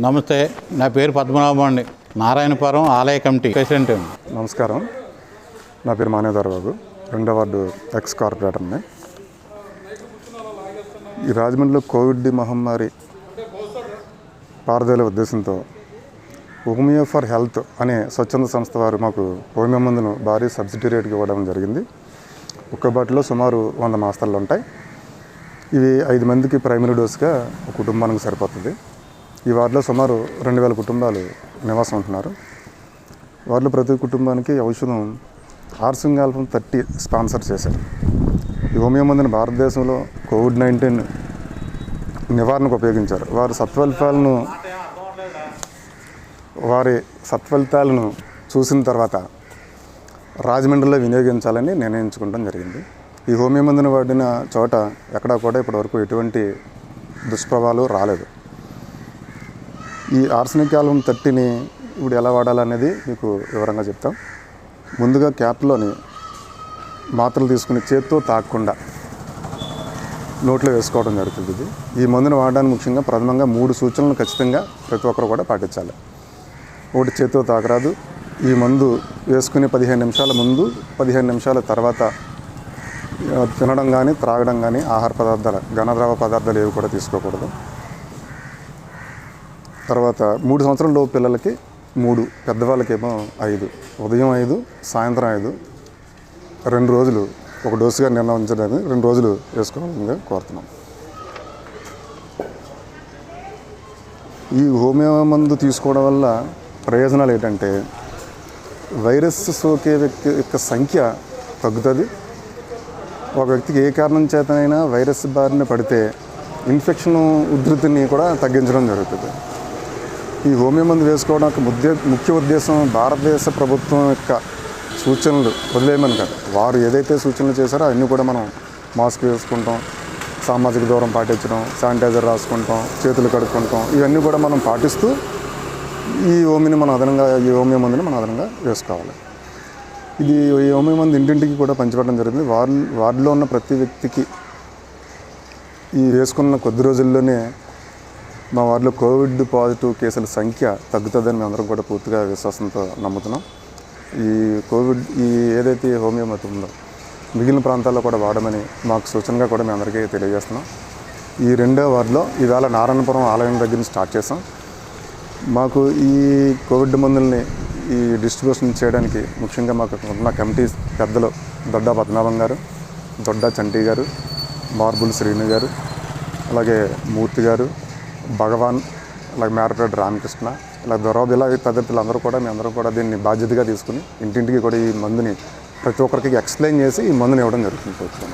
నమస్తే నా పేరు పద్మనాభం అండి. నారాయణపురం ఆలయ కమిటీ ప్రెసిడెంట్ నమస్కారం. నా పేరు మానేధర్ బాబు. రెండో వార్డు ఎక్స్ కార్పొరేటర్ని ఈ రాజమండ్రిలో కోవిడ్ మహమ్మారి పారదేల ఉద్దేశంతో హోమియో ఫర్ హెల్త్ అనే స్వచ్ఛంద సంస్థ వారు మాకు హోమియో మందును భారీ సబ్సిడీ రేటుకి ఇవ్వడం జరిగింది. ఒక్క బాటిలో సుమారు వంద మాస్తాలు ఉంటాయి. ఇవి ఐదు మందికి ప్రైమరీ డోస్గా ఒక కుటుంబానికి సరిపోతుంది. ఈ వార్డులో సుమారు రెండు వేల కుటుంబాలు నివాసం ఉంటున్నారు. వారిలో ప్రతి కుటుంబానికి ఔషధం ఆర్సింగ్ థర్టీ స్పాన్సర్ చేశారు. ఈ హోమియో మందుని భారతదేశంలో కోవిడ్ నైన్టీన్ నివారణకు ఉపయోగించారు. వారు సత్ఫలితాలను వారి సత్ఫలితాలను చూసిన తర్వాత రాజమండ్రిలో వినియోగించాలని నిర్ణయించుకోవడం జరిగింది. ఈ హోమియో మందుని వాడిన చోట ఎక్కడా కూడా ఇప్పటివరకు ఎటువంటి దుష్ప్రభావాలు రాలేదు. ఈ ఆర్సనిక్ ఆల్బమ్ థర్టీని ఇప్పుడు ఎలా వాడాలనేది మీకు వివరంగా చెప్తాం. ముందుగా క్యాప్లోని మాత్రలు తీసుకుని చేత్తో తాకకుండా నోట్లో వేసుకోవడం జరుగుతుంది ఇది. ఈ మందును వాడడానికి ముఖ్యంగా ప్రథమంగా మూడు సూచనలు ఖచ్చితంగా ప్రతి ఒక్కరు కూడా పాటించాలి. ఒకటి చేత్తో తాకరాదు. ఈ మందు వేసుకునే పదిహేను నిమిషాల ముందు పదిహేను నిమిషాల తర్వాత తినడం కానీ త్రాగడం కానీ ఆహార పదార్థాలు ఘనద్రవ పదార్థాలు ఏవి కూడా తీసుకోకూడదు. తర్వాత మూడు సంవత్సరాల లోపు పిల్లలకి మూడు పెద్దవాళ్ళకేమో ఐదు ఉదయం ఐదు సాయంత్రం ఐదు రెండు రోజులు ఒక డోసుగా నిర్ణయించడానికి రెండు రోజులు వేసుకోవాలని కోరుతున్నాం. ఈ హోమియో మందు తీసుకోవడం వల్ల ప్రయోజనాలు ఏంటంటే వైరస్ సోకే వ్యక్తి యొక్క సంఖ్య తగ్గుతుంది. ఒక వ్యక్తికి ఏ కారణం చేతనైనా వైరస్ బారిన పడితే ఇన్ఫెక్షన్ ఉధృతిని కూడా తగ్గించడం జరుగుతుంది. ఈ హోమియో మందు వేసుకోవడానికి ముద్దే ముఖ్య ఉద్దేశం భారతదేశ ప్రభుత్వం యొక్క సూచనలు వదిలేయమని కాదు. వారు ఏదైతే సూచనలు చేశారో అవన్నీ కూడా మనం మాస్క్ వేసుకుంటాం సామాజిక దూరం పాటించడం శానిటైజర్ రాసుకుంటాం చేతులు కడుక్కుంటాం ఇవన్నీ కూడా మనం పాటిస్తూ ఈ హోమిని మనం అదనంగా ఈ హోమియో మందుని మనం అదనంగా వేసుకోవాలి. ఇది ఈ హోమియో మందు ఇంటింటికి కూడా పంచిపెట్టడం జరిగింది వార్డు వార్డులో ఉన్న ప్రతి వ్యక్తికి ఈ వేసుకున్న కొద్ది రోజుల్లోనే మా వారిలో కోవిడ్ పాజిటివ్ కేసుల సంఖ్య తగ్గుతుందని మేమందరం కూడా పూర్తిగా విశ్వాసంతో నమ్ముతున్నాం. ఈ కోవిడ్ ఈ ఏదైతే హోమియోపతి ఉందో మిగిలిన ప్రాంతాల్లో కూడా వాడమని మాకు సూచనగా కూడా మేము అందరికీ తెలియజేస్తున్నాం. ఈ రెండో వార్డులో ఇవాళ నారాయణపురం ఆలయం దగ్గర నుంచి స్టార్ట్ చేసాం మాకు ఈ కోవిడ్ మందుల్ని ఈ డిస్ట్రిబ్యూషన్ చేయడానికి ముఖ్యంగా మాకు ఉన్న కమిటీ పెద్దలు దొడ్డ పద్మనాభం గారు దొడ్డ చంటి గారు మార్బుల్ శ్రీను గారు అలాగే మూర్తి గారు భగవాన్ ఇలా మేరపేట రామకృష్ణ ఇలా దొరవది ఇలా తదితరులు అందరూ కూడా మీ అందరూ కూడా దీన్ని బాధ్యతగా తీసుకుని ఇంటింటికి కూడా ఈ మందుని ప్రతి ఒక్కరికి ఎక్స్ప్లెయిన్ చేసి ఈ మందుని ఇవ్వడం జరుగుతుంది. ప్రభుత్వం.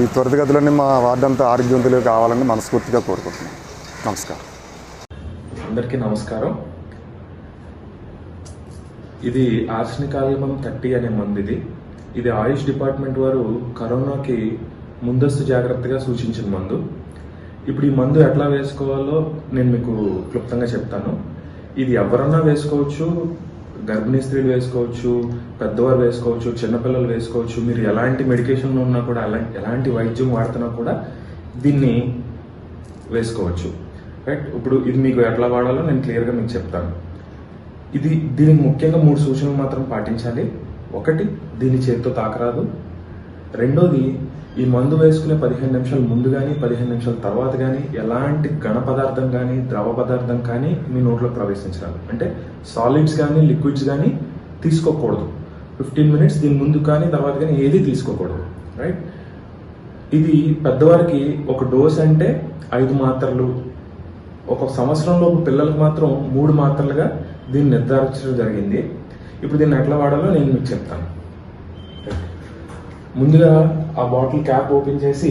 ఈ త్వరితగతిలోనే మా వార్డు అంతా ఆరోగ్యవంతులు కావాలని మనస్ఫూర్తిగా కోరుకుంటున్నాం. నమస్కారం. అందరికీ నమస్కారం. ఇది ఆర్సనికాల్బమ్ థర్టీ అనే మంది ఇది ఇది ఆయుష్ డిపార్ట్మెంట్ వారు కరోనాకి ముందస్తు జాగ్రత్తగా సూచించిన మందు. ఇప్పుడు ఈ మందు ఎట్లా వేసుకోవాలో నేను మీకు క్లుప్తంగా చెప్తాను. ఇది ఎవరన్నా వేసుకోవచ్చు గర్భిణీ స్త్రీలు వేసుకోవచ్చు పెద్దవారు వేసుకోవచ్చు చిన్నపిల్లలు వేసుకోవచ్చు మీరు ఎలాంటి మెడికేషన్లో ఉన్నా కూడా ఎలాంటి ఎలాంటి వైద్యం వాడుతున్నా కూడా దీన్ని వేసుకోవచ్చు. రైట్ ఇప్పుడు ఇది మీకు ఎట్లా వాడాలో నేను క్లియర్గా మీకు చెప్తాను. ఇది దీనికి ముఖ్యంగా మూడు సూచనలు మాత్రం పాటించాలి. ఒకటి దీని చేతితో తాకరాదు. రెండోది ఈ మందు వేసుకునే పదిహేను నిమిషాల ముందు కానీ పదిహేను నిమిషాల తర్వాత కానీ ఎలాంటి ఘన పదార్థం కానీ ద్రవ పదార్థం కానీ మీ నోట్లో ప్రవేశించరాదు. అంటే సాలిడ్స్ కానీ లిక్విడ్స్ కానీ తీసుకోకూడదు. ఫిఫ్టీన్ మినిట్స్ దీని ముందు కానీ తర్వాత కానీ ఏది తీసుకోకూడదు. రైట్ ఇది పెద్దవారికి ఒక డోస్ అంటే ఐదు మాత్రలు. ఒక సంవత్సరంలో పిల్లలకు మాత్రం మూడు మాత్రలుగా దీన్ని నిర్ధారించడం జరిగింది. ఇప్పుడు దీన్ని ఎట్లా వాడాలో నేను మీకు చెప్తాను. ముందుగా ఆ బాటిల్ క్యాప్ ఓపెన్ చేసి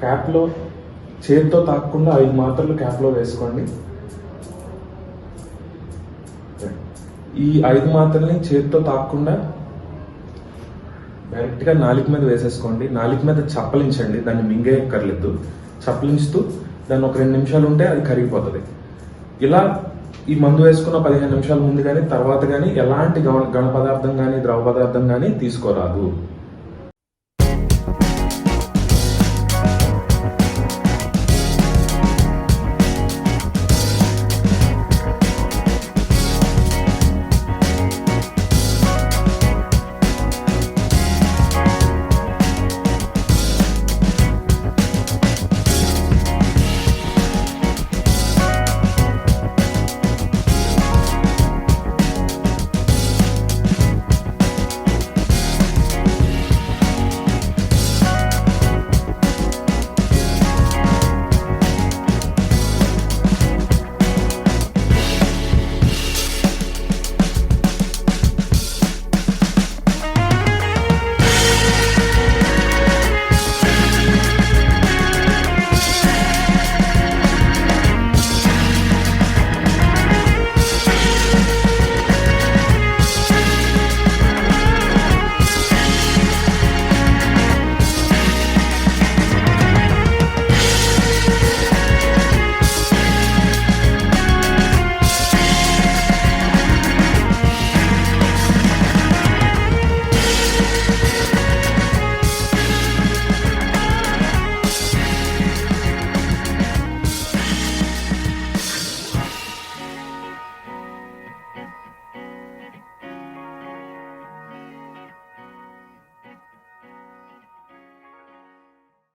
క్యాప్లో చేతితో తాకకుండా ఐదు మాత్రలు క్యాప్లో వేసుకోండి. ఈ ఐదు మాత్రల్ని చేతితో తాకకుండా డైరెక్ట్గా నాలుక మీద వేసేసుకోండి. నాలుక మీద చప్పలించండి. దాన్ని మింగేయక్కర్లేదు. చప్పలించుతూ దాన్ని ఒక రెండు నిమిషాలు ఉంటే అది కరిగిపోతుంది. ఇలా ఈ మందు వేసుకున్న పదిహేను నిమిషాల ముందు కానీ తర్వాత కానీ ఎలాంటి గణ గణ పదార్థం కానీ ద్రవ పదార్థం కానీ తీసుకోరాదు.